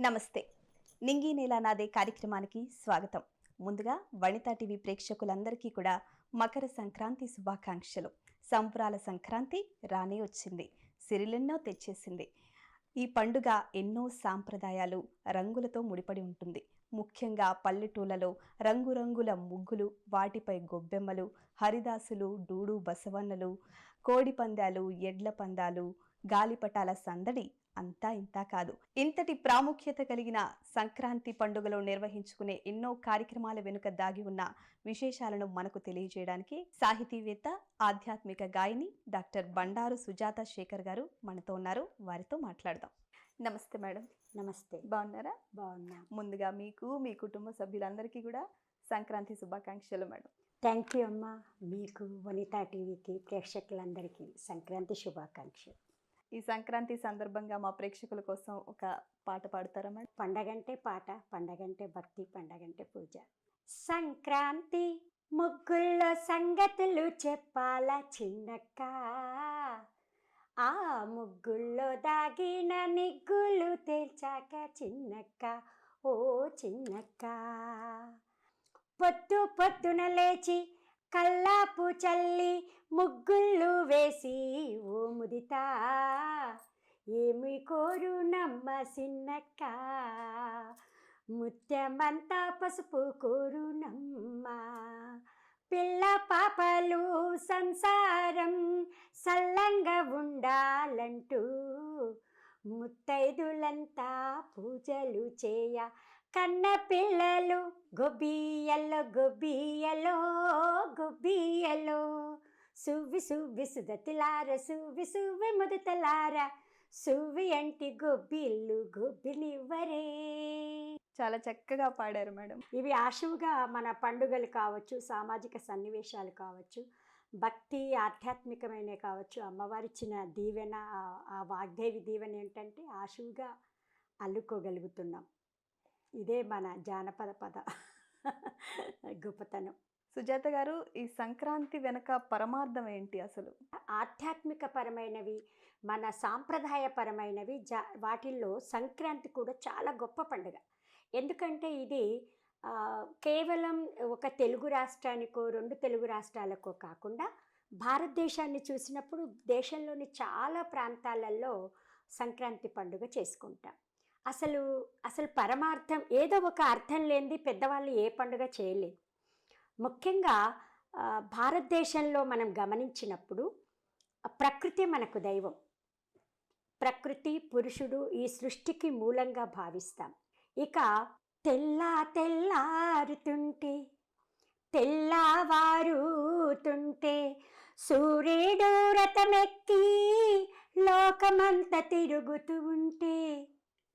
నమస్తే. నింగి నేల నాదే కార్యక్రమానికి స్వాగతం. ముందుగా వనిత టీవీ ప్రేక్షకులందరికీ కూడా మకర సంక్రాంతి శుభాకాంక్షలు. సంబరాల సంక్రాంతి రానే వచ్చింది. సిరిలెన్నో తెచ్చేసింది. ఈ పండుగ ఎన్నో సాంప్రదాయాలు రంగులతో ముడిపడి ఉంటుంది. ముఖ్యంగా పల్లెటూళ్ళలో రంగురంగుల ముగ్గులు వాటిపై గొబ్బెమ్మలు హరిదాసులు డూడు బసవన్నలు కోడి పందాలు ఎడ్ల పందాలు గాలిపటాల సందడి అంతా ఇంతా కాదు. ఇంతటి ప్రాముఖ్యత కలిగిన సంక్రాంతి పండుగలో నిర్వహించుకునే ఎన్నో కార్యక్రమాల వెనుక దాగి ఉన్న విశేషాలను మనకు తెలియజేయడానికి సాహితీవేత్త ఆధ్యాత్మిక గాయని డాక్టర్ బండారు సుజాత శేఖర్ గారు మనతో ఉన్నారు. వారితో మాట్లాడదాం. నమస్తే మేడం. నమస్తే. బాగున్నారా? బాగున్నా. ముందుగా మీకు మీ కుటుంబ సభ్యులందరికీ కూడా సంక్రాంతి శుభాకాంక్షలు మేడం. థ్యాంక్ యూ అమ్మా. మీకు వనితా టీవీకి ప్రేక్షకులందరికీ సంక్రాంతి శుభాకాంక్షలు. ఈ సంక్రాంతి సందర్భంగా మా ప్రేక్షకుల కోసం ఒక పాట పాడతారా మేడం? పండగంటే పాట పండగంటే భక్తి పండగంటే పూజ. సంక్రాంతి ముగ్గుల్లో సంగతులు చెప్పాల చిన్నక్క? ఆ ముగ్గుల్లో దాగిన నిగ్గులు తేల్చాక చిన్నక్క? ఓ చిన్నక్క! పొద్దు పొద్దున లేచి కల్లాపు చల్లి ముగ్గుళ్ళు వేసి ముదిత? ఏమి కోరు నమ్మ సిన్నక్క? ముత్యమంతా పసుపు కోరు నమ్మ. పిల్ల పాపలు సంసారం సల్లంగా ఉండాలంటూ ముత్తైదులంతా పూజలు చేయ. కన్న పిల్లలు గొబ్బియల్లో గొబ్బియలో గొబ్బియలో సువ్వి సువ్వి సుదతిలార సువ్వి సువ్వి ముదతలార సువ్వి అంటి గొబ్బిల్లు గొబ్బిలివ్వరే. చాలా చక్కగా పాడారు మేడం. ఇవి ఆశువుగా మన పండుగలు కావచ్చు సామాజిక సన్నివేశాలు కావచ్చు భక్తి ఆధ్యాత్మికమైన కావచ్చు అమ్మవారిచ్చిన దీవెన ఆ- ఆ వాగ్దేవి దీవెన ఏంటంటే ఆశువుగా అల్లుకోగలుగుతున్నాం. ఇదే మన జానపద పద. గొప్పతనం. సుజాత గారు ఈ సంక్రాంతి వెనక పరమార్థం ఏంటి అసలు? ఆధ్యాత్మిక పరమైనవి మన సాంప్రదాయపరమైనవి జా వాటిల్లో సంక్రాంతి కూడా చాలా గొప్ప పండుగ. ఎందుకంటే ఇది కేవలం ఒక తెలుగు రాష్ట్రానికో రెండు తెలుగు రాష్ట్రాలకో కాకుండా భారతదేశాన్ని చూసినప్పుడు దేశంలోని చాలా ప్రాంతాలలో సంక్రాంతి పండుగ చేసుకుంటాం. అసలు అసలు పరమార్థం ఏదో ఒక అర్థం లేనిది పెద్దవాళ్ళు ఏ పండుగ చేయలేదు ముఖ్యంగా భారతదేశంలో మనం గమనించినప్పుడు ప్రకృతి మనకు దైవం. ప్రకృతి పురుషుడు ఈ సృష్టికి మూలంగా భావిస్తాం. ఇక తెల్లా తెల్లారుతుంటే తెల్లవారుతుంటే సూర్యుడు రథమెక్కి లోకమంత తిరుగుతూ ఉంటే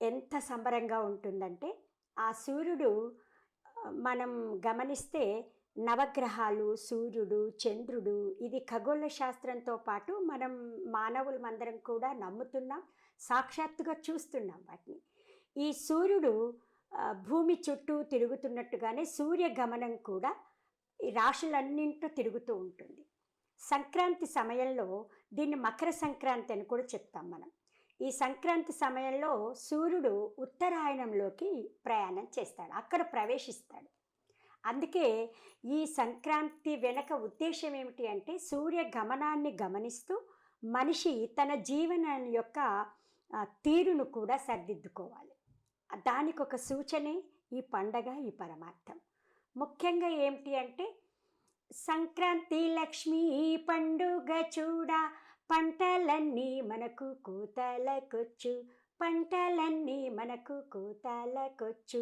ఎంత సంబరంగా ఉంటుందంటే ఆ సూర్యుడు మనం గమనిస్తే నవగ్రహాలు సూర్యుడు చంద్రుడు ఇది ఖగోళ శాస్త్రంతో పాటు మనం మానవులమందరం కూడా నమ్ముతున్నాం సాక్షాత్తుగా చూస్తున్నాం వాటిని. ఈ సూర్యుడు భూమి చుట్టూ తిరుగుతున్నట్టుగానే సూర్య గమనం కూడా ఈ రాశులన్నింటూ తిరుగుతూ ఉంటుంది. సంక్రాంతి సమయంలో దీన్ని మకర సంక్రాంతి అని కూడా చెప్తాం మనం. ఈ సంక్రాంతి సమయంలో సూర్యుడు ఉత్తరాయణంలోకి ప్రయాణం చేస్తాడు అక్కడ ప్రవేశిస్తాడు. అందుకే ఈ సంక్రాంతి వెనక ఉద్దేశం ఏమిటి అంటే సూర్య గమనాన్ని గమనిస్తూ మనిషి తన జీవన యొక్క తీరును కూడా సరిదిద్దుకోవాలి. దానికి ఒక సూచనే ఈ పండగ ఈ పరమార్థం. ముఖ్యంగా ఏమిటి అంటే సంక్రాంతి లక్ష్మి పండుగ చూడ పంటలన్నీ మనకు కూతలకొచ్చు పంటలన్నీ మనకు కూతలకొచ్చు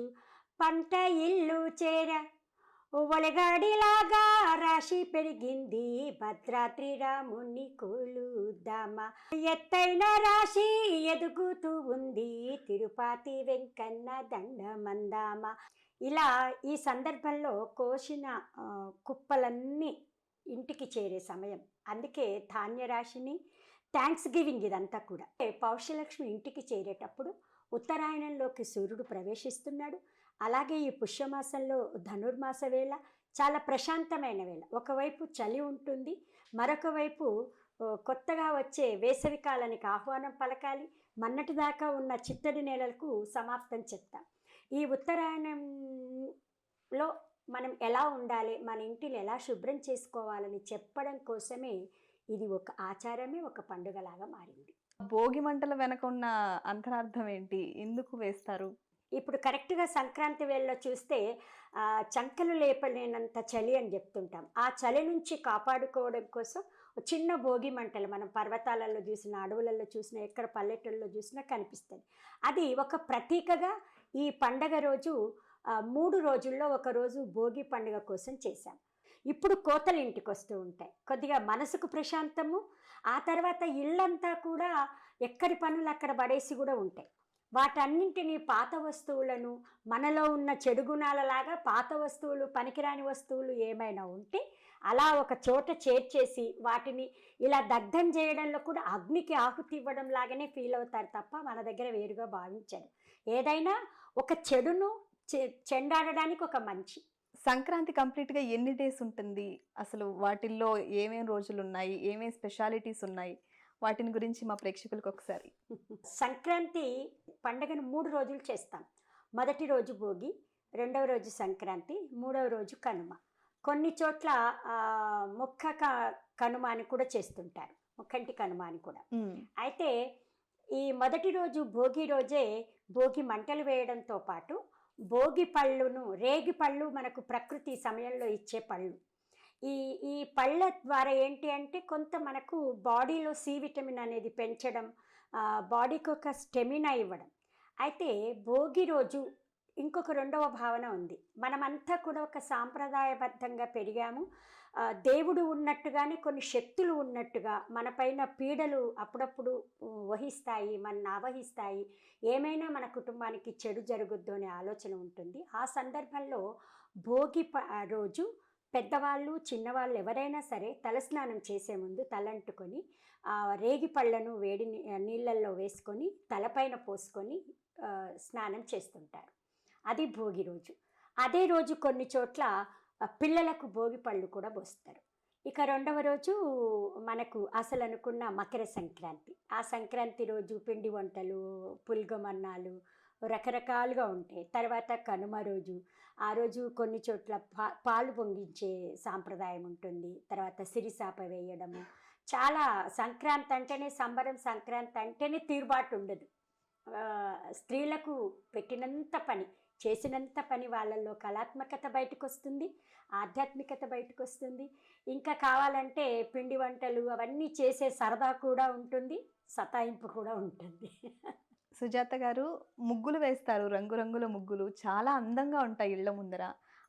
పంట ఇల్లు చేర ఒలగాడిలాగా రాశి పెరిగింది. భద్రాద్రి రాముణ్ణి కొలుద్దామా? ఎత్తైన రాశి ఎదుగుతూ ఉంది. తిరుపతి వెంకన్న దండమందామా? ఇలా ఈ సందర్భంలో కోసిన కుప్పలన్నీ ఇంటికి చేరే సమయం. అందుకే ధాన్య రాశిని థ్యాంక్స్ గివింగ్ ఇదంతా కూడా. పౌష్యలక్ష్మి ఇంటికి చేరేటప్పుడు ఉత్తరాయణంలోకి సూర్యుడు ప్రవేశిస్తున్నాడు. అలాగే ఈ పుష్యమాసంలో ధనుర్మాస వేళ చాలా ప్రశాంతమైన వేళ. ఒకవైపు చలి ఉంటుంది మరొక వైపు కొత్తగా వచ్చే వేసవి కాలానికి ఆహ్వానం పలకాలి. మన్నటి దాకా ఉన్న చిత్తడి నేలలకు సమాప్తం చెప్తాం. ఈ ఉత్తరాయణంలో మనం ఎలా ఉండాలి మన ఇంటిని ఎలా శుభ్రం చేసుకోవాలని చెప్పడం కోసమే ఇది ఒక ఆచారమే ఒక పండుగలాగా మారింది. భోగి మంటల వెనక ఉన్న అంతరార్థం ఏంటి? ఎందుకు వేస్తారు? ఇప్పుడు కరెక్ట్గా సంక్రాంతి వేళలో చూస్తే చంకలు లేపలేనంత చలి అని చెప్తుంటాం. ఆ చలి నుంచి కాపాడుకోవడం కోసం చిన్న భోగి మంటలు మనం పర్వతాలలో చూసిన అడవులలో చూసిన ఎక్కడ పల్లెటూళ్ళలో చూసినా కనిపిస్తుంది. అది ఒక ప్రతీకగా ఈ పండగ రోజు మూడు రోజుల్లో ఒక రోజు భోగి పండుగ కోసం చేశాం. ఇప్పుడు కోతలు ఇంటికి వస్తూ ఉంటాయి. కొద్దిగా మనసుకు ప్రశాంతము ఆ తర్వాత ఇళ్ళంతా కూడా ఎక్కడి పనులు అక్కడ పడేసి కూడా ఉంటాయి. వాటన్నింటినీ పాత వస్తువులను మనలో ఉన్న చెడు గుణాలలాగా పాత వస్తువులు పనికిరాని వస్తువులు ఏమైనా ఉంటే అలా ఒక చోట చేర్చేసి వాటిని ఇలా దగ్ధం చేయడంలో కూడా అగ్నికి ఆహుతి ఇవ్వడం లాగానే ఫీల్ అవుతారు తప్ప మన దగ్గర వేరుగా భావించారు. ఏదైనా ఒక చెడును చె- చెండాడడానికి ఒక మంచి. సంక్రాంతి కంప్లీట్గా ఎన్ని డేస్ ఉంటుంది? అసలు వాటిల్లో ఏమేమి రోజులు ఉన్నాయి ఏమేమి స్పెషాలిటీస్ ఉన్నాయి? వాటిని గురించి మా ప్రేక్షకులకు ఒకసారి. సంక్రాంతి పండగను మూడు రోజులు చేస్తాం. మొదటి రోజు భోగి రెండవ రోజు సంక్రాంతి మూడవ రోజు కనుమ. కొన్ని చోట్ల ముక్క క- కనుమ అని కూడా చేస్తుంటారు. ముక్కంటి కనుమ అని కూడా. అయితే ఈ మొదటి రోజు భోగి రోజే భోగి మంటలు వేయడంతో పాటు భోగి పళ్ళును రేగి పళ్ళు మనకు ప్రకృతి సమయంలో ఇచ్చే పళ్ళు. ఈ ఈ పళ్ళ ద్వారా ఏంటి అంటే కొంత మనకు బాడీలో సి విటమిన్ అనేది పెంచడం బాడీకి ఒక స్టెమినా ఇవ్వడం. అయితే భోగి రోజు ఇంకొక రెండవ భావన ఉంది. మనమంతా కూడా ఒక సాంప్రదాయబద్ధంగా పెరిగాము. దేవుడు ఉన్నట్టుగానే కొన్ని శక్తులు ఉన్నట్టుగా మనపైన పీడలు అప్పుడప్పుడు వహిస్తాయి మన ఆవహిస్తాయి. ఏమైనా మన కుటుంబానికి చెడు జరుగుద్దు అనే ఆలోచన ఉంటుంది. ఆ సందర్భంలో భోగి ప రోజు పెద్దవాళ్ళు చిన్నవాళ్ళు ఎవరైనా సరే తలస్నానం చేసే ముందు తలంటుకొని రేగి పళ్ళను వేడి నీళ్ళల్లో వేసుకొని తలపైన పోసుకొని స్నానం చేస్తుంటారు. అది భోగి రోజు. అదే రోజు కొన్ని చోట్ల పిల్లలకు భోగి పళ్ళు కూడా పోస్తారు. ఇక రెండవ రోజు మనకు అసలు అనుకున్న మకర సంక్రాంతి. ఆ సంక్రాంతి రోజు పిండి వంటలు పులిగమన్నాలు రకరకాలుగా ఉంటాయి. తర్వాత కనుమ రోజు. ఆ రోజు కొన్ని చోట్ల పా పాలు పొంగించే సాంప్రదాయం ఉంటుంది. తర్వాత సిరిసాప వేయడము. చాలా సంక్రాంతి అంటేనే సంబరం సంక్రాంతి అంటేనే తీరుబాటు ఉండదు. స్త్రీలకు పెట్టినంత పని చేసినంత పని వాళ్ళల్లో కళాత్మకత బయటకు వస్తుంది ఆధ్యాత్మికత బయటకు వస్తుంది ఇంకా కావాలంటే పిండి వంటలు అవన్నీ చేసే సరదా కూడా ఉంటుంది సతాయింపు కూడా ఉంటుంది. సుజాత గారు ముగ్గులు వేస్తారు రంగురంగుల ముగ్గులు. చాలా అందంగా ఉంటాయి ఇళ్ళ ముందర.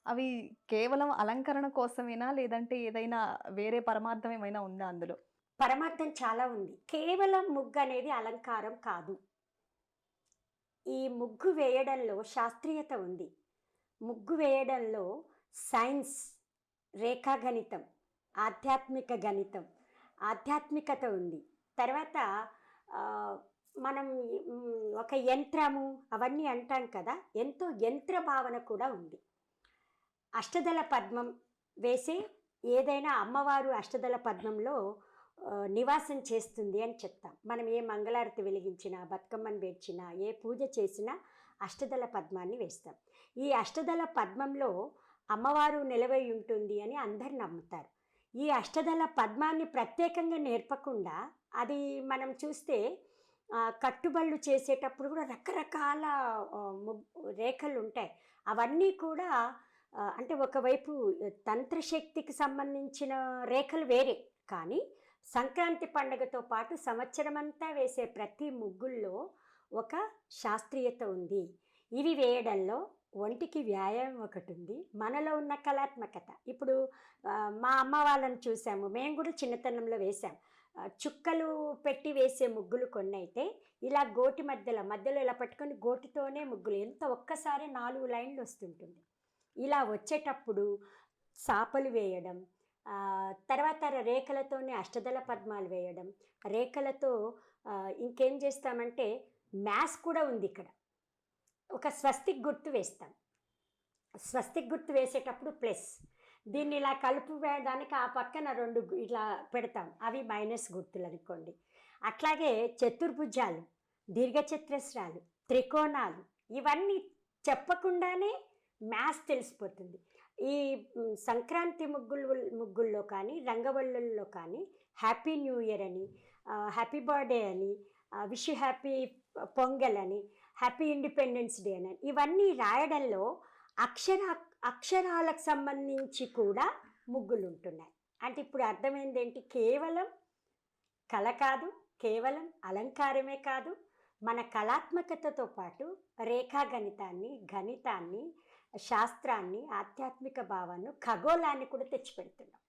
అవి కేవలం అలంకరణ కోసమేనా? లేదంటే ఏదైనా వేరే పరమార్థం ఏమైనా ఉందా అందులో? పరమార్థం చాలా ఉంది. కేవలం ముగ్గు అనేది అలంకారం కాదు. ఈ ముగ్గు వేయడంలో శాస్త్రీయత ఉంది. ముగ్గు వేయడంలో సైన్స్ రేఖాగణితం ఆధ్యాత్మిక గణితం ఆధ్యాత్మికత ఉంది. తర్వాత మనం ఒక యంత్రము అవన్నీ అంటాం కదా ఎంతో యంత్ర భావన కూడా ఉంది. అష్టదళ పద్మం వేసే ఏదైనా అమ్మవారు అష్టదళ పద్మంలో నివాసం చేస్తుంది అని చెప్తాం. మనం ఏ మంగళారతి వెలిగించినా బతుకమ్మను పేర్చినా ఏ పూజ చేసినా అష్టదళ పద్మాన్ని వేస్తాం. ఈ అష్టదళ పద్మంలో అమ్మవారు నిలవై ఉంటుంది అని అందరు నమ్ముతారు. ఈ అష్టదళ పద్మాన్ని ప్రత్యేకంగా నేర్పకుండా అది మనం చూస్తే కట్టుబళ్ళు చేసేటప్పుడు కూడా రకరకాల రేఖలు ఉంటాయి అవన్నీ కూడా అంటే ఒకవైపు తంత్రశక్తికి సంబంధించిన రేఖలు వేరే కానీ సంక్రాంతి పండుగతో పాటు సంవత్సరం అంతా వేసే ప్రతి ముగ్గుల్లో ఒక శాస్త్రీయత ఉంది. ఇవి వేయడంలో ఒంటికి వ్యాయామం ఒకటి ఉంది మనలో ఉన్న కళాత్మకత. ఇప్పుడు మా అమ్మ వాళ్ళని చూసాము. మేము కూడా చిన్నతనంలో వేసాం. చుక్కలు పెట్టి వేసే ముగ్గులు కొన్ని అయితే ఇలా గోటి మధ్యలో మధ్యలో ఇలా పట్టుకొని గోటితోనే ముగ్గులు ఎంత ఒక్కసారి నాలుగు లైన్లు వస్తుంటుంది. ఇలా వచ్చేటప్పుడు సాపలు వేయడం తర్వాత రేఖలతోనే అష్టదళ పద్మాలు వేయడం రేఖలతో ఇంకేం చేస్తామంటే మ్యాథ్స్ కూడా ఉంది ఇక్కడ. ఒక స్వస్తిక్ గుర్తు వేస్తాం. స్వస్తిక్ గుర్తు వేసేటప్పుడు ప్లస్. దీన్ని ఇలా కలుపు వేయడానికి ఆ పక్కన రెండు ఇట్లా పెడతాం. అవి మైనస్ గుర్తులు అనుకోండి అట్లాగే చతుర్భుజాలు దీర్ఘచతురస్రాలు త్రికోణాలు ఇవన్నీ చెప్పకుండానే మ్యాథ్స్ తెలిసిపోతుంది. ఈ సంక్రాంతి ముగ్గులు ముగ్గుల్లో కానీ రంగవల్లుల్లో కానీ హ్యాపీ న్యూ ఇయర్ అని హ్యాపీ బర్త్డే అని విష్ హ్యాపీ పొంగల్ అని హ్యాపీ ఇండిపెండెన్స్ డే అని ఇవన్నీ రాయడంలో అక్షర అక్షరాలకు సంబంధించి కూడా ముగ్గులు ఉంటున్నాయి అంటే ఇప్పుడు అర్థమైంది ఏంటి కేవలం కళ కాదు కేవలం అలంకారమే కాదు మన కళాత్మకతతో పాటు రేఖాగణితాన్ని గణితాన్ని శాస్త్రాన్ని ఆధ్యాత్మిక భావాన్ని ఖగోళాన్ని కూడా తెచ్చిపెడుతున్నాం.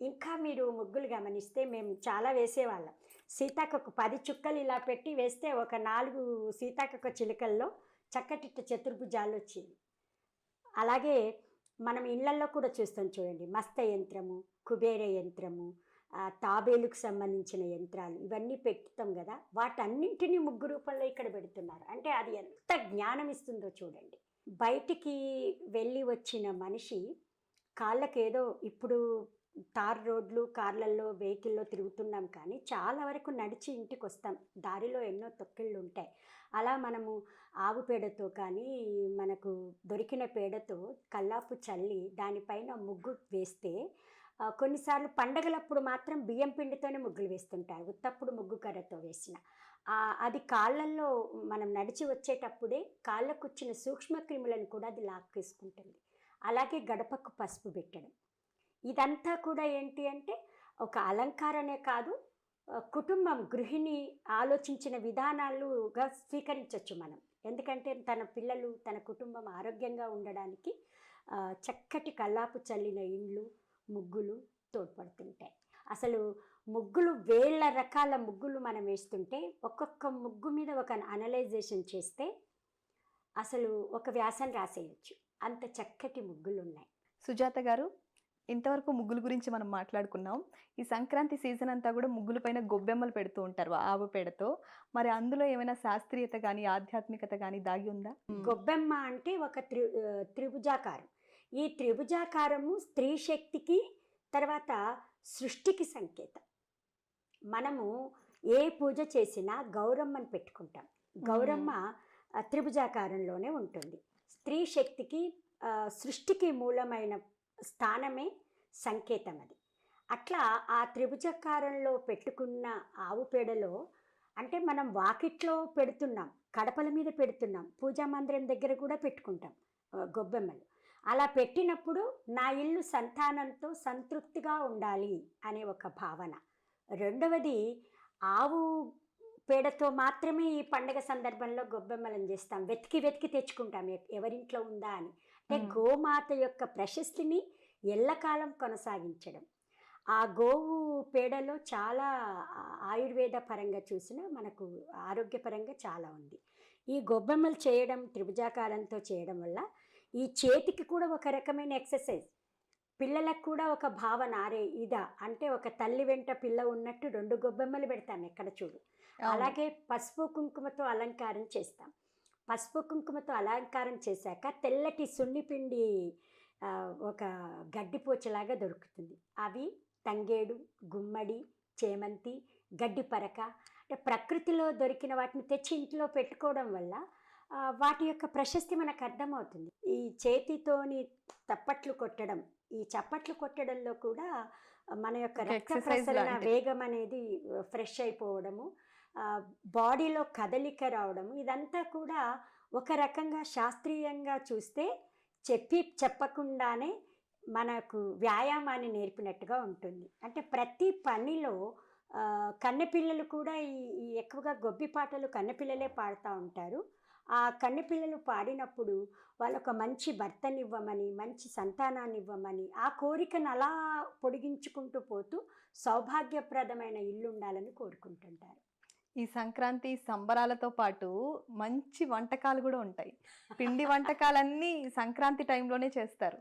ఇంకా మీరు ముగ్గులు గమనిస్తే మేము చాలా వేసేవాళ్ళం. సీతాకొక పది చుక్కలు ఇలా పెట్టి వేస్తే ఒక నాలుగు సీతాకొక చిలుకల్లో చక్కటిట్ట చతుర్భుజాలు వచ్చింది. అలాగే మనం ఇళ్ళల్లో కూడా చూస్తాం చూడండి. మస్త యంత్రము కుబేర యంత్రము తాబేలుకు సంబంధించిన యంత్రాలు ఇవన్నీ పెట్టుతాం కదా. వాటన్నింటినీ ముగ్గు రూపంలో ఇక్కడ పెడుతున్నారు. అంటే అది ఎంత జ్ఞానం ఇస్తుందో చూడండి. బయటికి వెళ్ళి వచ్చిన మనిషి కాళ్ళకేదో ఇప్పుడు తార్ రోడ్లు కార్లల్లో వెహికల్లో తిరుగుతున్నాం కానీ చాలా వరకు నడిచి ఇంటికి వస్తాం దారిలో ఎన్నో తొక్కిళ్ళు ఉంటాయి అలా మనము ఆవు పేడతో కానీ మనకు దొరికిన పేడతో కల్లాపు చల్లి దానిపైన ముగ్గు వేస్తే కొన్నిసార్లు పండగలప్పుడు మాత్రం బియ్యం పిండితోనే ముగ్గులు వేస్తుంటారు. ఉత్తప్పుడు ముగ్గు కర్రతో వేసిన. అది కాళ్ళల్లో మనం నడిచి వచ్చేటప్పుడే కాళ్ళకు వచ్చిన సూక్ష్మ క్రిములను కూడా అది లాక్కేసుకుంటుంది. అలాగే గడపకు పసుపు పెట్టడం. ఇదంతా కూడా ఏంటి అంటే ఒక అలంకారనే కాదు కుటుంబం గృహిణి ఆలోచించిన విధానాలుగా స్వీకరించవచ్చు మనం. ఎందుకంటే తన పిల్లలు తన కుటుంబం ఆరోగ్యంగా ఉండడానికి చక్కటి కల్లాపు చల్లిన ఇండ్లు ముగ్గులు తోడ్పడుతుంటాయి. అసలు ముగ్గులు వేల రకాల ముగ్గులు మనం వేస్తుంటే ఒక్కొక్క ముగ్గు మీద ఒక అనలైజేషన్ చేస్తే అసలు ఒక వ్యాసం రాసేయచ్చు. అంత చక్కటి ముగ్గులు ఉన్నాయి సుజాత గారు ఇంతవరకు ముగ్గుల గురించి మనం మాట్లాడుకున్నాం. ఈ సంక్రాంతి సీజన్ అంతా కూడా ముగ్గుల పైన గొబ్బెమ్మలు పెడుతూ ఉంటారు ఆవు పేడతో. మరి అందులో ఏమైనా శాస్త్రీయత కానీ ఆధ్యాత్మికత కానీ దాగి ఉందా? గొబ్బెమ్మ అంటే ఒక త్రి త్రిభుజాకారం. ఈ త్రిభుజాకారము స్త్రీ శక్తికి తర్వాత సృష్టికి సంకేతం. మనము ఏ పూజ చేసినా గౌరమ్మని పెట్టుకుంటాం. గౌరమ్మ త్రిభుజాకారంలోనే ఉంటుంది. స్త్రీ శక్తికి సృష్టికి మూలమైన స్థానమే సంకేతం అది అట్లా ఆ త్రిభుజాకారంలో పెట్టుకున్న ఆవు పేడలో అంటే మనం వాకిట్లో పెడుతున్నాం కడపల మీద పెడుతున్నాం పూజా మందిరం దగ్గర కూడా పెట్టుకుంటాం గొబ్బెమ్మలు. అలా పెట్టినప్పుడు నా ఇల్లు సంతానంతో సంతృప్తిగా ఉండాలి అనే ఒక భావన. రెండవది ఆవు పేడతో మాత్రమే ఈ పండగ సందర్భంలో గొబ్బెమ్మలను చేస్తాం. వెతికి వెతికి తెచ్చుకుంటాం. ఎవరింట్లో ఉందా అని. అంటే. గోమాత యొక్క ప్రశస్తిని ఎల్లకాలం కొనసాగించడం ఆ గోవు పేడలో చాలా ఆయుర్వేద పరంగా చూసినా మనకు ఆరోగ్యపరంగా చాలా ఉంది ఈ గొబ్బెమ్మలు చేయడం త్రిభుజాకారంతో చేయడం వల్ల ఈ చేతికి కూడా ఒక రకమైన ఎక్సర్సైజ్ పిల్లలకు కూడా ఒక భావన అరే ఇదా అంటే ఒక తల్లి వెంట పిల్ల ఉన్నట్టు రెండు గొబ్బెమ్మలు పెడతాం ఎక్కడ చూడు. అలాగే పసుపు కుంకుమతో అలంకారం చేస్తాం పసుపు కుంకుమతో అలంకారం చేశాక తెల్లటి సున్నిపిండి ఒక గడ్డిపోచలాగా దొరుకుతుంది అవి తంగేడు గుమ్మడి చేమంతి గడ్డి పరక అంటే ప్రకృతిలో దొరికిన వాటిని తెచ్చి ఇంట్లో పెట్టుకోవడం వల్ల వాటి యొక్క ప్రశస్తి మనకు అర్థమవుతుంది ఈ చేతితోని తప్పట్లు కొట్టడం ఈ చప్పట్లు కొట్టడంలో కూడా మన యొక్క రక్త ప్రసరణ. వేగం అనేది ఫ్రెష్ అయిపోవడము బాడీలో కదలిక రావడం ఇదంతా కూడా ఒక రకంగా శాస్త్రీయంగా చూస్తే చెప్పి చెప్పకుండానే మనకు వ్యాయామాన్ని నేర్పినట్టుగా ఉంటుంది. అంటే ప్రతి పనిలో కన్నెపిల్లలు కూడా ఈ ఈ ఎక్కువగా గొబ్బి పాటలు కన్నెపిల్లలే పాడుతూ ఉంటారు. ఆ కన్నెపిల్లలు పాడినప్పుడు వాళ్ళొక మంచి భర్తనివ్వమని మంచి సంతానాన్ని ఇవ్వమని ఆ కోరికను అలా పొడిగించుకుంటూ పోతూ సౌభాగ్యప్రదమైన ఇల్లు ఉండాలని కోరుకుంటుంటారు. ఈ సంక్రాంతి సంబరాలతో పాటు మంచి వంటకాలు కూడా ఉంటాయి. పిండి వంటకాలన్నీ సంక్రాంతి టైంలోనే చేస్తారు.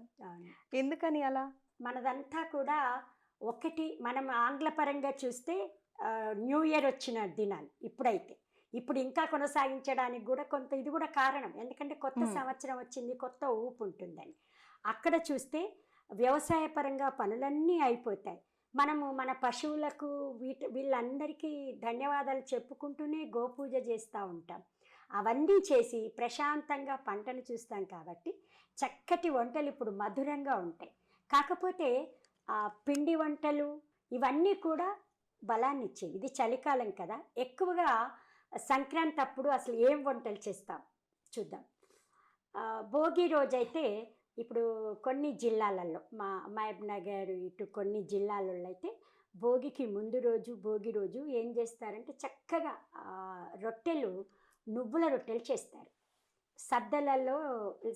ఎందుకని అలా? మనదంతా కూడా ఒకటి మనం ఆంగ్లపరంగా చూస్తే న్యూ ఇయర్ వచ్చిన దినాలు ఇప్పుడైతే. ఇప్పుడు ఇంకా కొనసాగించడానికి కూడా కొంత ఇది కూడా కారణం. ఎందుకంటే కొత్త. సంవత్సరం వచ్చింది కొత్త ఊపు ఉంటుందని. అక్కడ చూస్తే వ్యవసాయపరంగా పనులన్నీ అయిపోతాయి. మనము మన పశువులకు వీటి వీళ్ళందరికీ ధన్యవాదాలు చెప్పుకుంటూనే గోపూజ చేస్తూ ఉంటాం. అవన్నీ చేసి ప్రశాంతంగా పంటను చూస్తాం కాబట్టి చక్కటి వంటలు ఇప్పుడు మధురంగా ఉంటాయి. కాకపోతే ఆ పిండి వంటలు ఇవన్నీ కూడా బలాన్ని ఇచ్చేవి. ఇది చలికాలం కదా ఎక్కువగా సంక్రాంతి అప్పుడు అసలు ఏం వంటలు చేస్తాం? చూద్దాం. భోగి రోజైతే ఇప్పుడు కొన్ని జిల్లాలలో మా మహబ్ నగర్ ఇటు కొన్ని జిల్లాలలో అయితే భోగికి ముందు రోజు భోగి రోజు ఏం చేస్తారంటే చక్కగా రొట్టెలు నువ్వుల రొట్టెలు చేస్తారు. సద్దలలో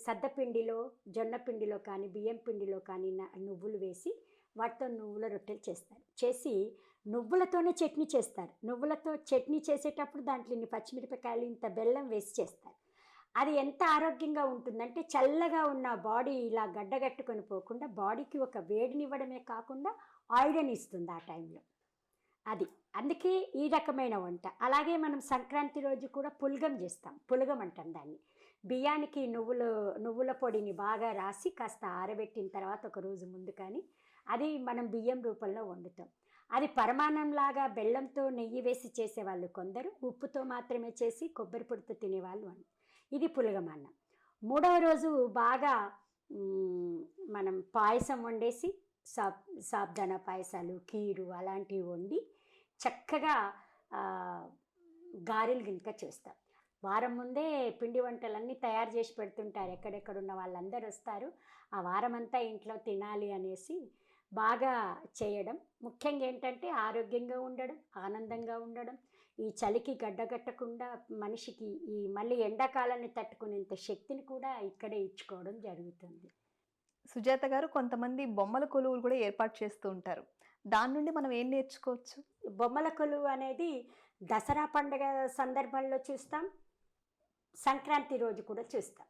సద్ద పిండిలో జొన్న పిండిలో కానీ బియ్యం పిండిలో కానీ నువ్వులు వేసి వాటితో నువ్వుల రొట్టెలు చేస్తారు. చేసి నువ్వులతోనే చట్నీ చేస్తారు. నువ్వులతో చట్నీ చేసేటప్పుడు దాంట్లో ఇన్ని పచ్చిమిరపకాయలు ఇంత బెల్లం వేసి చేస్తారు. అది ఎంత ఆరోగ్యంగా ఉంటుందంటే చల్లగా ఉన్న బాడీ ఇలా గడ్డగట్టుకొని పోకుండా బాడీకి ఒక వేడినివ్వడమే కాకుండా ఆయిల్ని ఇస్తుంది ఆ టైంలో. అది అందుకే ఈ రకమైన వంట. అలాగే మనం సంక్రాంతి రోజు కూడా పులగం చేస్తాం. పులగం అంటాం దాన్ని. బియ్యానికి నువ్వులు నువ్వుల పొడిని బాగా రాసి కాస్త ఆరబెట్టిన తర్వాత ఒక రోజు ముందు కానీ అది మనం బియ్యం రూపంలో వండుతాం. అది పరమాణంలాగా బెల్లంతో నెయ్యి వేసి చేసేవాళ్ళు కొందరు. ఉప్పుతో మాత్రమే చేసి కొబ్బరి పొడితో తినేవాళ్ళు అని ఇది పులగమన్నం. మూడవ రోజు బాగా మనం పాయసం వండేసి సాబ్ సాబ్దాన పాయసాలు కీరు అలాంటివి వండి చక్కగా గారెలు గినక చేస్తాం. వారం ముందే పిండి వంటలన్నీ తయారు చేసి పెడుతుంటారు. ఎక్కడెక్కడ ఉన్న వాళ్ళందరూ వస్తారు. ఆ వారం అంతా ఇంట్లో తినాలి అనేసి బాగా చేయడం. ముఖ్యంగా ఏంటంటే ఆరోగ్యంగా ఉండడం ఆనందంగా ఉండడం ఈ చలికి గడ్డగట్టకుండా మనిషికి ఈ మళ్ళీ ఎండాకాలాన్ని తట్టుకునేంత శక్తిని కూడా ఇక్కడే ఇచ్చుకోవడం జరుగుతుంది. సుజాత గారు కొంతమంది బొమ్మల కొలువులు కూడా ఏర్పాటు చేస్తూ ఉంటారు. దాని నుండి మనం ఏం నేర్చుకోవచ్చు? బొమ్మల కొలువు అనేది దసరా పండుగ సందర్భంలో చూస్తాం సంక్రాంతి రోజు కూడా చూస్తాం.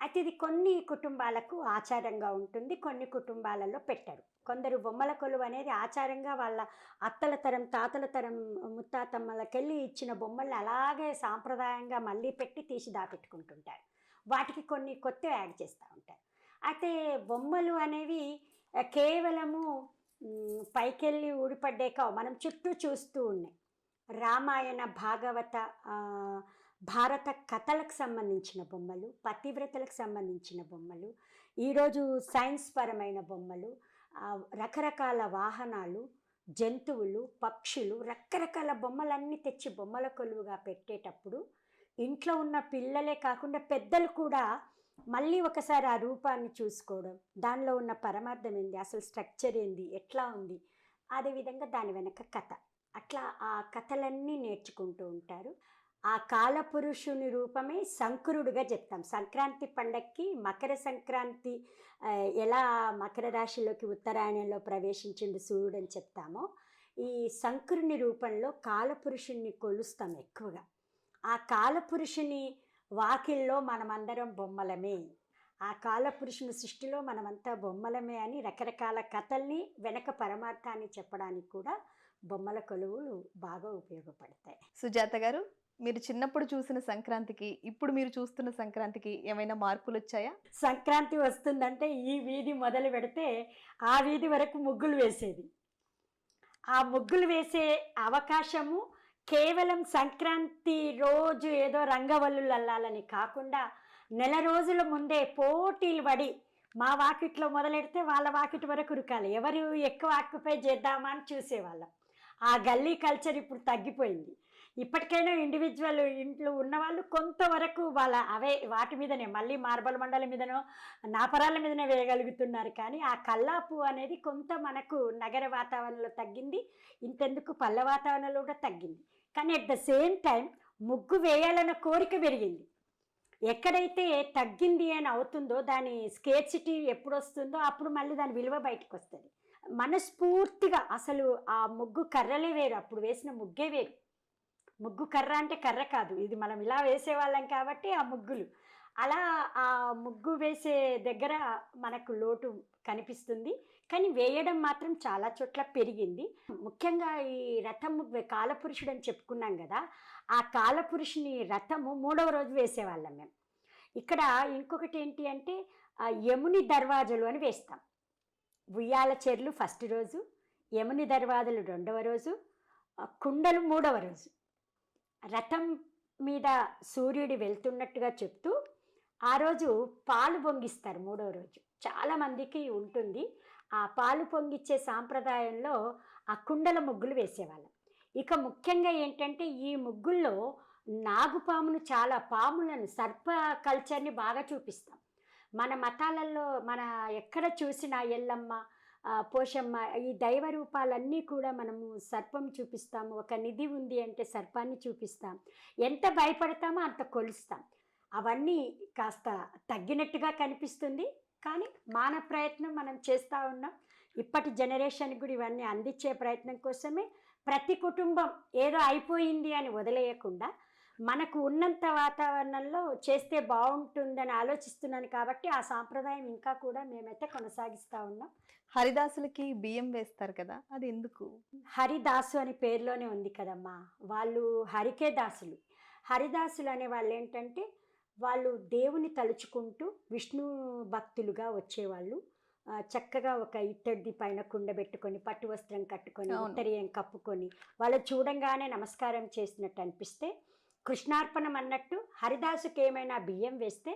అయితే ఇది కొన్ని కుటుంబాలకు ఆచారంగా ఉంటుంది కొన్ని కుటుంబాలలో పెట్టరు. కొందరు బొమ్మల కొలువు అనేది ఆచారంగా వాళ్ళ అత్తల తరం తాతల తరం ముత్తాతమ్మలకెళ్ళి ఇచ్చిన బొమ్మల్ని అలాగే సాంప్రదాయంగా మళ్ళీ పెట్టి తీసి దాపెట్టుకుంటుంటారు. వాటికి కొన్ని కొత్త యాడ్ చేస్తూ ఉంటారు. అయితే బొమ్మలు అనేవి కేవలము పైకెళ్ళి ఊడిపడ్డాక మనం చుట్టూ చూస్తూ ఉన్నాయి రామాయణ భాగవత భారత కథలకు సంబంధించిన బొమ్మలు పతివ్రతలకు సంబంధించిన బొమ్మలు ఈరోజు సైన్స్ పరమైన బొమ్మలు రకరకాల వాహనాలు జంతువులు పక్షులు రకరకాల బొమ్మలన్నీ తెచ్చి బొమ్మల కొలువుగా పెట్టేటప్పుడు ఇంట్లో ఉన్న పిల్లలే కాకుండా పెద్దలు కూడా మళ్ళీ ఒకసారి ఆ రూపాన్ని చూసుకోవడం దానిలో ఉన్న పరమార్థం ఏంది అసలు స్ట్రక్చర్ ఏంది ఎట్లా ఉంది అదేవిధంగా దాని వెనక కథ. అట్లా ఆ కథలన్నీ నేర్చుకుంటూ ఉంటారు. ఆ కాలపురుషుని రూపమే సంకురుడుగా చెప్తాం. సంక్రాంతి పండక్కి మకర సంక్రాంతి ఎలా మకర రాశిలోకి ఉత్తరాయణంలో ప్రవేశించిండు సూర్యుడు అని చెప్తామో ఈ సంకురుని రూపంలో కాలపురుషుణ్ణి కొలుస్తాం ఎక్కువగా. ఆ కాలపురుషుని వాకిల్లో మనమందరం బొమ్మలమే. ఆ కాలపురుషుని సృష్టిలో మనమంతా బొమ్మలమే అని రకరకాల కథల్ని వెనక పరమార్థాన్ని చెప్పడానికి కూడా బొమ్మల కొలువులు బాగా ఉపయోగపడతాయి. సుజాత గారు మీరు చిన్నప్పుడు చూసిన సంక్రాంతికి ఇప్పుడు మీరు చూస్తున్న సంక్రాంతికి ఏమైనా మార్పులు వచ్చాయా సంక్రాంతి వస్తుందంటే ఈ వీధి మొదలు పెడితే ఆ వీధి వరకు ముగ్గులు వేసేది. ఆ ముగ్గులు వేసే అవకాశము కేవలం సంక్రాంతి రోజు ఏదో రంగవల్లులు అల్లాలని కాకుండా నెల రోజుల ముందే పోటీలు పడి మా వాకిట్లో మొదలెడితే వాళ్ళ వాకిటి వరకు ఉరకాలి. ఎవరు ఎక్కువ ఆక్యుపై చేద్దామా అని చూసేవాళ్ళం. ఆ గల్లీ కల్చర్ ఇప్పుడు తగ్గిపోయింది. ఇప్పటికైనా ఇండివిజువల్ ఇంట్లో ఉన్నవాళ్ళు కొంతవరకు వాళ్ళ అవే వాటి మీదనే మళ్ళీ మార్బల్ మండల మీదనో నాపరాల మీదనే వేయగలుగుతున్నారు. కానీ ఆ కల్లాపు అనేది కొంత మనకు నగర వాతావరణంలో తగ్గింది ఇంతెందుకు పల్లె వాతావరణంలో కూడా తగ్గింది. కానీ అట్ ద సేమ్ టైం ముగ్గు వేయాలన్న కోరిక పెరిగింది. ఎక్కడైతే తగ్గింది అని అవుతుందో దాని స్కేర్సిటీ ఎప్పుడు వస్తుందో అప్పుడు మళ్ళీ దాని విలువ బయటకు వస్తుంది మనస్ఫూర్తిగా అసలు ఆ ముగ్గు కర్రలే వేరు అప్పుడు వేసిన ముగ్గే వేరు. ముగ్గు కర్ర అంటే కర్ర కాదు. ఇది మనం ఇలా వేసేవాళ్ళం కాబట్టి ఆ ముగ్గులు. అలా ఆ ముగ్గు వేసే దగ్గర మనకు లోటు కనిపిస్తుంది. కానీ వేయడం మాత్రం చాలా చోట్ల పెరిగింది. ముఖ్యంగా ఈ రథం కాలపురుషుడు అని చెప్పుకున్నాం కదా ఆ కాలపురుషుని రథము మూడవ రోజు వేసేవాళ్ళం మేము. ఇక్కడ ఇంకొకటి ఏంటి అంటే యముని దర్వాజలు అని వేస్తాం. ఉయ్యాల చెర్లు ఫస్ట్ రోజు యముని దర్వాజలు రెండవ రోజు కుండలు మూడవ రోజు. రథం మీద సూర్యుడు వెళ్తున్నట్టుగా చెప్తూ ఆ రోజు పాలు పొంగిస్తారు మూడో రోజు. చాలామందికి ఉంటుంది. ఆ పాలు పొంగిచ్చే సాంప్రదాయంలో ఆ కుండల ముగ్గులు వేసేవాళ్ళం. ఇక ముఖ్యంగా ఏంటంటే ఈ ముగ్గుల్లో నాగుపామును చాలా పాములను సర్ప కల్చర్ని బాగా చూపిస్తాం. మన మతాలలో మన ఎక్కడ చూసినా ఎల్లమ్మ పోషమ్మ ఈ దైవ రూపాలన్నీ కూడా మనము సర్పం చూపిస్తాము. ఒక నిధి ఉంది అంటే సర్పాన్ని చూపిస్తాం. ఎంత భయపడతామో అంత కొలుస్తాం. అవన్నీ కాస్త తగ్గినట్టుగా కనిపిస్తుంది. కానీ మాన ప్రయత్నం మనం చేస్తూ ఉన్నాం. ఇప్పటి జనరేషన్కి కూడా ఇవన్నీ అందించే ప్రయత్నం కోసమే. ప్రతి కుటుంబం ఏదో అయిపోయింది అని వదిలేయకుండా మనకు ఉన్నంత వాతావరణంలో చేస్తే బాగుంటుందని ఆలోచిస్తున్నాను కాబట్టి ఆ సాంప్రదాయం ఇంకా కూడా మేమైతే కొనసాగిస్తూ ఉన్నాం. హరిదాసులకి బియ్యం వేస్తారు కదా అది ఎందుకు? హరిదాసు అని పేరులోనే ఉంది కదమ్మా. వాళ్ళు హరికే దాసులు. హరిదాసులు అనే వాళ్ళు ఏంటంటే వాళ్ళు దేవుని తలుచుకుంటూ విష్ణు భక్తులుగా వచ్చేవాళ్ళు. చక్కగా ఒక ఇత్తడిది పైన కుండ పెట్టుకొని పట్టు వస్త్రం కట్టుకొని. ఉత్తరీయం కప్పుకొని వాళ్ళు చూడంగానే నమస్కారం చేసినట్టు అనిపిస్తే కృష్ణార్పణం అన్నట్టు హరిదాసుకి ఏమైనా బియ్యం వేస్తే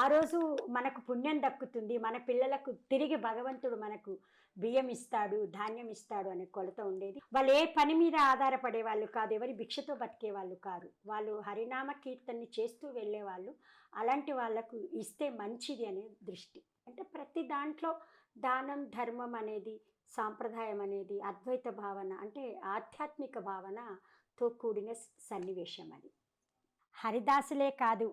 ఆ రోజు మనకు పుణ్యం దక్కుతుంది మన పిల్లలకు తిరిగి భగవంతుడు మనకు బియ్యం ఇస్తాడు ధాన్యం ఇస్తాడు అనే కొలత ఉండేది. వాళ్ళు ఏ పని మీద ఆధారపడే వాళ్ళు కాదు ఎవరి భిక్షతో బతికే వాళ్ళు కాదు. వాళ్ళు హరినామ కీర్తన్ని చేస్తూ వెళ్ళేవాళ్ళు అలాంటి వాళ్ళకు ఇస్తే మంచిది అనే దృష్టి. అంటే ప్రతి దాంట్లో దానం ధర్మం అనేది సాంప్రదాయం అనేది అద్వైత భావన అంటే ఆధ్యాత్మిక భావనతో కూడిన సన్నివేశం అది. హరిదాసులే కాదు.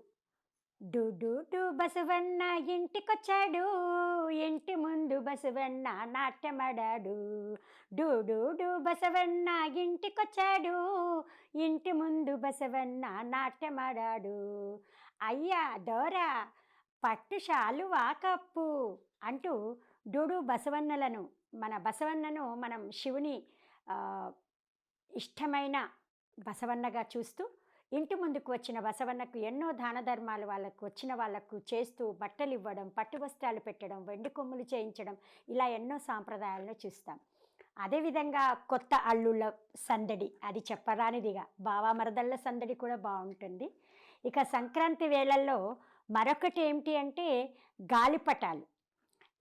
డు బసవన్న ఇంటికొచ్చాడు. ఇంటి ముందు బసవన్న నాట్యమడాడు. డు బసవన్న ఇంటికొచ్చాడు. ఇంటి ముందు బసవన్న నాట్యమడాడు. అయ్యా దోరా పట్టు షాలు కప్పు అంటూ డూడు బసవన్నలను మన బసవన్నను మనం శివుని ఇష్టమైన బసవన్నగా చూస్తూ ఇంటి ముందుకు వచ్చిన బసవన్నకు ఎన్నో దాన ధర్మాలు వాళ్ళకు వచ్చిన వాళ్ళకు చేస్తూ బట్టలు ఇవ్వడం పట్టు వస్త్రాలు పెట్టడం వెండి కొమ్ములు చేయించడం ఇలా ఎన్నో సాంప్రదాయాలను చూస్తాం. అదేవిధంగా కొత్త అల్లుళ్ళ సందడి అది చెప్పరానిదిగా. బావా మరదళ్ళ సందడి కూడా బాగుంటుంది. ఇక సంక్రాంతి వేళల్లో మరొకటి ఏమిటి అంటే గాలిపటాలు.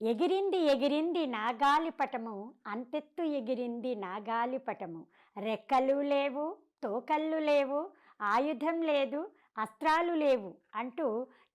ఎగిరింది ఎగిరింది నా గాలిపటము అంతెత్తు ఎగిరింది నాగాలిపటము రెక్కలు లేవు తోకళ్ళు లేవు ఆయుధం లేదు అస్త్రాలు లేవు అంటూ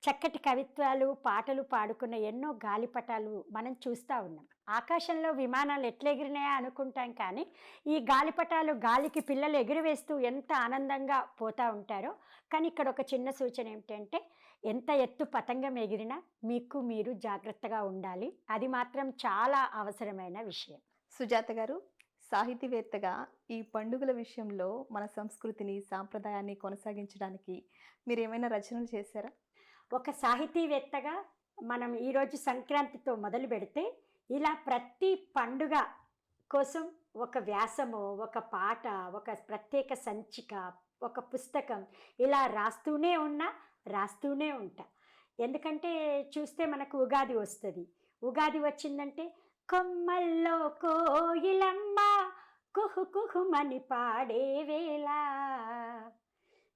చక్కటి కవిత్వాలు పాటలు పాడుకున్న ఎన్నో గాలిపటాలు మనం చూస్తూ ఉన్నాం. ఆకాశంలో విమానాలు ఎట్లెగిరినాయా అనుకుంటాం కానీ ఈ గాలిపటాలు గాలికి పిల్లలు ఎగిరివేస్తూ ఎంత ఆనందంగా పోతూ ఉంటారో కానీ ఇక్కడ ఒక చిన్న సూచన ఏమిటంటే ఎంత ఎత్తు పతంగం ఎగిరినా మీకు మీరు జాగ్రత్తగా ఉండాలి. అది మాత్రం చాలా అవసరమైన విషయం. సుజాత గారు సాహితీవేత్తగా ఈ పండుగల విషయంలో మన సంస్కృతిని సాంప్రదాయాన్ని కొనసాగించడానికి మీరు ఏమైనా రచనలు చేశారా? ఒక సాహితీవేత్తగా మనం ఈరోజు సంక్రాంతితో మొదలు పెడితే ఇలా ప్రతి పండుగ కోసం ఒక వ్యాసము ఒక పాట ఒక ప్రత్యేక సంచిక ఒక పుస్తకం ఇలా రాస్తూనే ఉన్నా రాస్తూనే ఉంటా. ఎందుకంటే చూస్తే మనకు ఉగాది వస్తుంది. ఉగాది వచ్చిందంటే కొమ్మల్లో కోయిలమ్మ కుహు కుహుమని పాడే వేళ.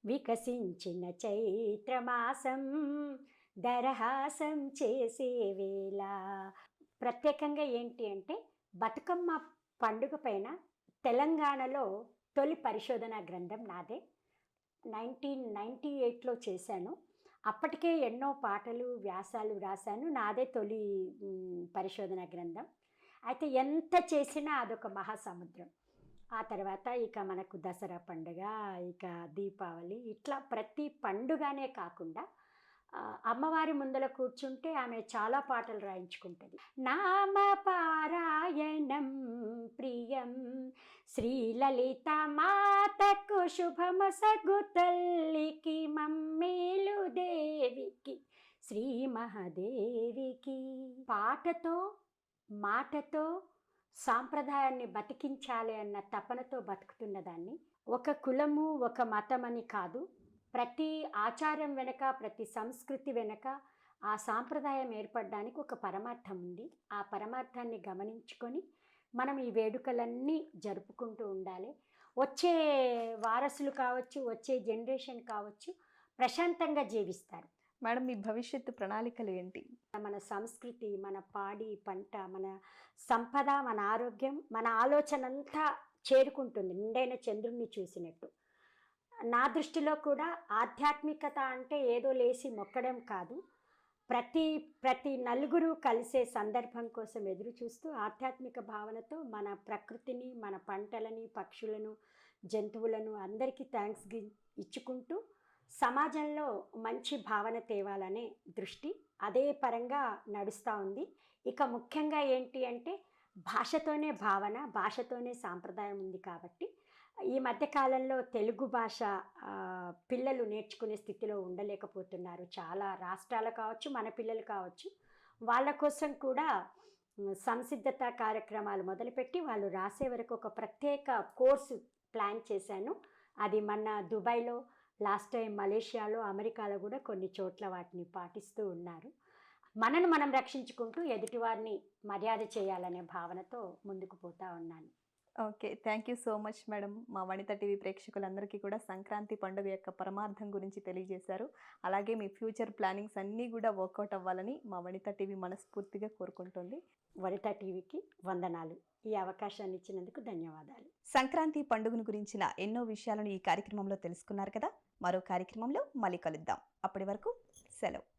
వికసించిన చైత్రమాసం దరహాసం చేసే వేళ. ప్రత్యేకంగా ఏంటి అంటే బతుకమ్మ పండుగ పైన తెలంగాణలో తొలి పరిశోధన గ్రంథం నాదే. నైన్టీన్ నైంటీ ఎయిట్లో చేశాను. అప్పటికే ఎన్నో పాటలు వ్యాసాలు రాశాను. నాదే తొలి పరిశోధన గ్రంథం. అయితే ఎంత చేసినా అదొక మహాసముద్రం. ఆ తర్వాత ఇక మనకు దసరా పండుగ ఇక దీపావళి ఇట్లా ప్రతి పండుగనే కాకుండా అమ్మవారి ముందల కూర్చుంటే ఆమె చాలా పాటలు రాయించుకుంటుంది. నామ పారాయణం ప్రియం శ్రీలలిత మాతకు శుభమసగు తల్లికి మమ్మేలు దేవికి శ్రీ మహాదేవికి. పాటతో మాటతో సాంప్రదాయాన్ని బతికించాలి అన్న తపనతో బతుకుతున్న దాన్ని ఒక కులము ఒక మతం అని కాదు. ప్రతి ఆచారం వెనక ప్రతి సంస్కృతి వెనక ఆ సాంప్రదాయం ఏర్పడడానికి ఒక పరమార్థం ఉంది. ఆ పరమార్థాన్ని గమనించుకొని మనం ఈ వేడుకలన్నీ జరుపుకుంటూ ఉండాలి. వచ్చే వారసులు కావచ్చు వచ్చే జనరేషన్ కావచ్చు ప్రశాంతంగా జీవిస్తారు. మేడం మీ భవిష్యత్తు ప్రణాళికలు ఏంటి? మన సంస్కృతి మన పాడి పంట మన సంపద మన ఆరోగ్యం మన ఆలోచన అంతా చేరుకుంటుంది. నిండైన చంద్రుణ్ణి చూసినట్టు. నా దృష్టిలో కూడా ఆధ్యాత్మికత అంటే ఏదో లేసి మొక్కడం కాదు. ప్రతి ప్రతి నలుగురు కలిసే సందర్భం కోసం ఎదురు చూస్తూ ఆధ్యాత్మిక భావనతో మన ప్రకృతిని మన పంటలని పక్షులను జంతువులను అందరికీ థ్యాంక్స్ ఇచ్చుకుంటూ సమాజంలో మంచి భావన తేవాలనే దృష్టి అదే పరంగా నడుస్తూ ఉంది. ఇక ముఖ్యంగా ఏంటి అంటే భాషతోనే భావన భాషతోనే సాంప్రదాయం ఉంది కాబట్టి ఈ మధ్యకాలంలో తెలుగు భాష పిల్లలు నేర్చుకునే స్థితిలో ఉండలేకపోతున్నారు. చాలా రాష్ట్రాలు కావచ్చు మన పిల్లలు కావచ్చు వాళ్ళ కోసం కూడా సంసిద్ధత కార్యక్రమాలు మొదలుపెట్టి వాళ్ళు రాసే వరకు ఒక ప్రత్యేక కోర్సు ప్లాన్ చేశాను. అది మన దుబాయ్లో లాస్ట్ టైం మలేషియాలో అమెరికాలో కూడా కొన్ని చోట్ల వాటిని పాటిస్తూ ఉన్నారు. మనను మనం రక్షించుకుంటూ ఎదుటివారిని మర్యాద చేయాలనే భావనతో ముందుకు పోతా ఉన్నాను. Okay thank you so much madam. మా వనిత టీవీ ప్రేక్షకులందరికీ కూడా సంక్రాంతి పండుగ యొక్క పరమార్థం గురించి తెలియజేశారు. అలాగే మీ ఫ్యూచర్ ప్లానింగ్స్ అన్నీ కూడా వర్కౌట్ అవ్వాలని మా వనిత టీవీ మనస్ఫూర్తిగా కోరుకుంటుంది. వనిత టీవీకి వందనాలు. ఈ అవకాశాన్ని ఇచ్చినందుకు ధన్యవాదాలు. సంక్రాంతి పండుగను గురించిన ఎన్నో విషయాలను ఈ కార్యక్రమంలో తెలుసుకున్నారు కదా? మరో కార్యక్రమంలో మళ్ళీ కలుద్దాం. అప్పటి వరకు సెలవు.